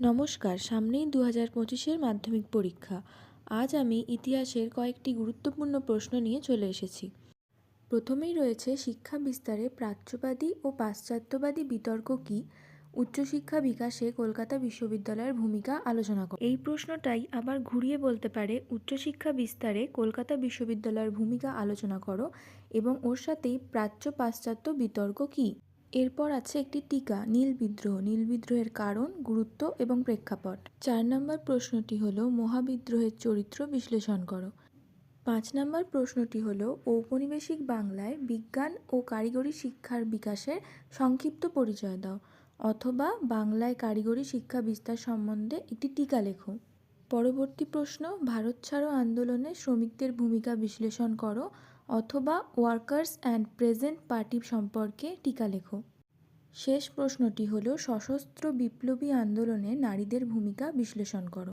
নমস্কার, সামনেই দু হাজার পঁচিশের মাধ্যমিক পরীক্ষা। আজ আমি ইতিহাসের কয়েকটি গুরুত্বপূর্ণ প্রশ্ন নিয়ে চলে এসেছি। প্রথমেই রয়েছে, শিক্ষা বিস্তারে প্রাচ্যবাদী ও পাশ্চাত্যবাদী বিতর্ক কী? উচ্চশিক্ষা বিকাশে কলকাতা বিশ্ববিদ্যালয়ের ভূমিকা আলোচনা করো। এই প্রশ্নটাই আবার ঘুরিয়ে বলতে পারে, উচ্চশিক্ষা বিস্তারে কলকাতা বিশ্ববিদ্যালয়ের ভূমিকা আলোচনা করো এবং ওর সাথেই প্রাচ্য পাশ্চাত্য বিতর্ক কী? এরপর আছে একটি টিকা, নীল বিদ্রোহ। নীল বিদ্রোহের কারণ, গুরুত্ব এবং প্রেক্ষাপট। চার নম্বর প্রশ্নটি হল, মহাবিদ্রোহের চরিত্র বিশ্লেষণ করো। পাঁচ নম্বর প্রশ্নটি হল, ঔপনিবেশিক বাংলায় বিজ্ঞান ও কারিগরি শিক্ষার বিকাশের সংক্ষিপ্ত পরিচয় দাও, অথবা বাংলায় কারিগরি শিক্ষা বিস্তার সম্বন্ধে একটি টিকা লেখো। পরবর্তী প্রশ্ন, ভারত ছাড়ো আন্দোলনে শ্রমিকদের ভূমিকা বিশ্লেষণ করো অথবা ওয়ার্কার্স অ্যান্ড প্রেজেন্ট পার্টি সম্পর্কে টিকা লেখো। শেষ প্রশ্নটি হল, সশস্ত্র বিপ্লবী আন্দোলনে নারীদের ভূমিকা বিশ্লেষণ করো।